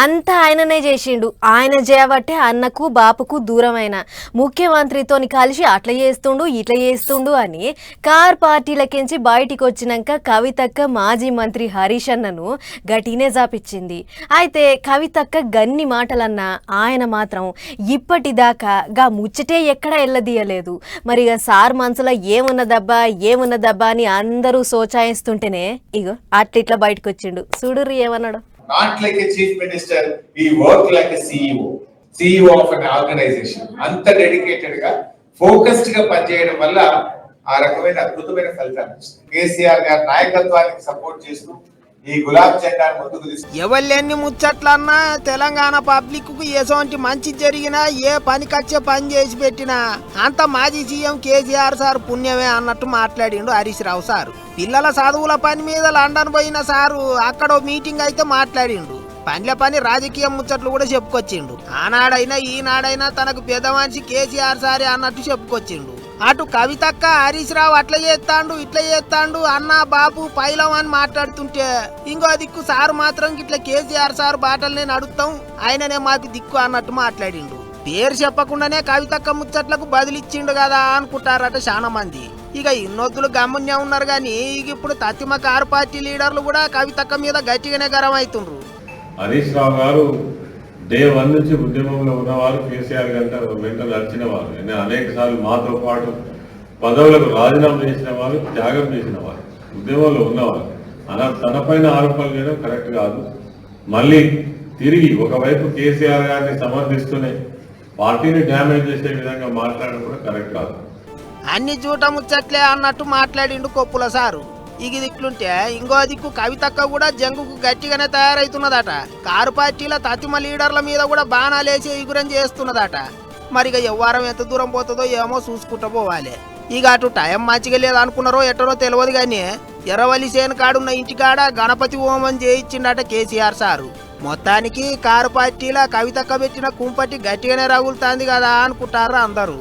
అంతా ఆయననే చేసిండు. ఆయన చేయబట్టే అన్నకు బాపుకు దూరమైన ముఖ్యమంత్రితోని కలిసి అట్లా చేస్తుండు ఇట్లా చేస్తుండు అని కార్ పార్టీలకించి బయటికి వచ్చినాక కవితక్క మాజీ మంత్రి హరీష్ అన్నను గట్టినే జాపిచ్చింది అయితే కవితక్క గన్ని మాటలన్నా ఆయన మాత్రం ఇప్పటిదాకా గా ముచ్చటే ఎక్కడా ఎల్లదీయలేదు. మరి ఇక సార్ మనసులో ఏమున్నదబ్బా ఏమున్నదబ్బా అని అందరూ సోచాయిస్తుంటేనే ఇగో అట్లిట్లా బయటకు వచ్చిండు చూడుర్రి ఏమన్నాడు. Not like a chief minister, we work like a CEO, CEO of an organization. అంత డెడికేటెడ్గా ఫోకస్డ్గా పనిచేయడం వల్ల ఆ రకమైన అద్భుతమైన ఫలితాలు కేసీఆర్ గారి నాయకత్వానికి సపోర్ట్ చేస్తూ ఈ గులాబ్ జెండాను ముందుకు తీసుకు ఎవళ్ళెన్ని ముచ్చట్లన్నా తెలంగాణ పబ్లిక్కు ఎటువంటి మంచి జరిగినా ఏ పనికొచ్చే పని చేసి పెట్టినా అంత మాజీ సీఎం కేసీఆర్ సార్ పుణ్యమే అన్నట్టు మాట్లాడిండు హరీష్ రావు సారు. పిల్లల చదువుల పని మీద లండన్ పోయిన సారు అక్కడ మీటింగ్ అయితే మాట్లాడిండు. పనిల పని రాజకీయ ముచ్చట్లు కూడా చెప్పుకొచ్చిండు. ఆనాడైనా ఈనాడైనా తనకు పెద్ద మనిషి కేసీఆర్ సారే అన్నట్టు చెప్పుకొచ్చిండు. అటు కవితక్క హరీష్ రావు అట్లా చేస్తాండు ఇట్లా చేస్తాండు అన్న బాబు పైలం అని మాట్లాడుతుంటే ఇంకో దిక్కు సారు మాత్రం ఇట్లా కేసీఆర్ సార్ బాటల్నే నడుస్తాం ఆయననే మాకు దిక్కు అన్నట్టు మాట్లాడిండు. పేరు చెప్పకుండానే కవితక్క ముచ్చట్లకు బదిలిచ్చిండు కదా అనుకుంటారట చాలా మంది ఇక ఇన్నొద్దులు గమ్మున్నే ఉన్నారు కానీ ఇక ఇప్పుడు తత్తిమ కారు పార్టీ లీడర్లు కూడా కవితక్క మీద గట్టిగానే గరం అవుతుండ్రు హరీష్ రావు గారు డే వన్ నుంచి ఉద్యమంలో ఉన్నవారు కేసీఆర్ గంట వెంట నడిచిన వారు నేను అనేక సార్లు మాతో పాటు పదవులకు రాజీనామా చేసిన వారు త్యాగం చేసిన వారు ఉద్యమంలో ఉన్నవారు. అలా తనపైన ఆరోపణలు చేయడం కరెక్ట్ కాదు. మళ్ళీ తిరిగి ఒకవైపు కేసీఆర్ గారిని సమర్థిస్తూనే పార్టీని డ్యామేజ్ చేసే విధంగా మాట్లాడడం కూడా కరెక్ట్ కాదు. అన్ని జూట ముచ్చట్లే అన్నట్టు మాట్లాడిండు కొప్పుల సారు. ఇగి దిక్లుంటే ఇంకో దిక్కు కవితక్క కూడా జంగుకు గట్టిగానే తయారవుతున్నదట కారు పార్టీల తతిమ లీడర్ల మీద కూడా బాణాలేసి ఎగురం చేస్తున్నదట. మరి ఇక ఎవ్వారం ఎంత దూరం పోతుందో ఏమో చూసుకుంటూ పోవాలి. ఇక అటు టైం మంచిగా లేదు అనుకున్నారో ఎట్టరో తెలియదు కానీ ఎర్రవల్లి సేను కాడున్న ఇంటికాడ గణపతి హోమం చేయించిండట కేసీఆర్ సారు. మొత్తానికి కారు పార్టీల కవితక్క పెట్టిన కుంపటి గట్టిగానే రగులుతాంది కదా అనుకుంటారు అందరూ.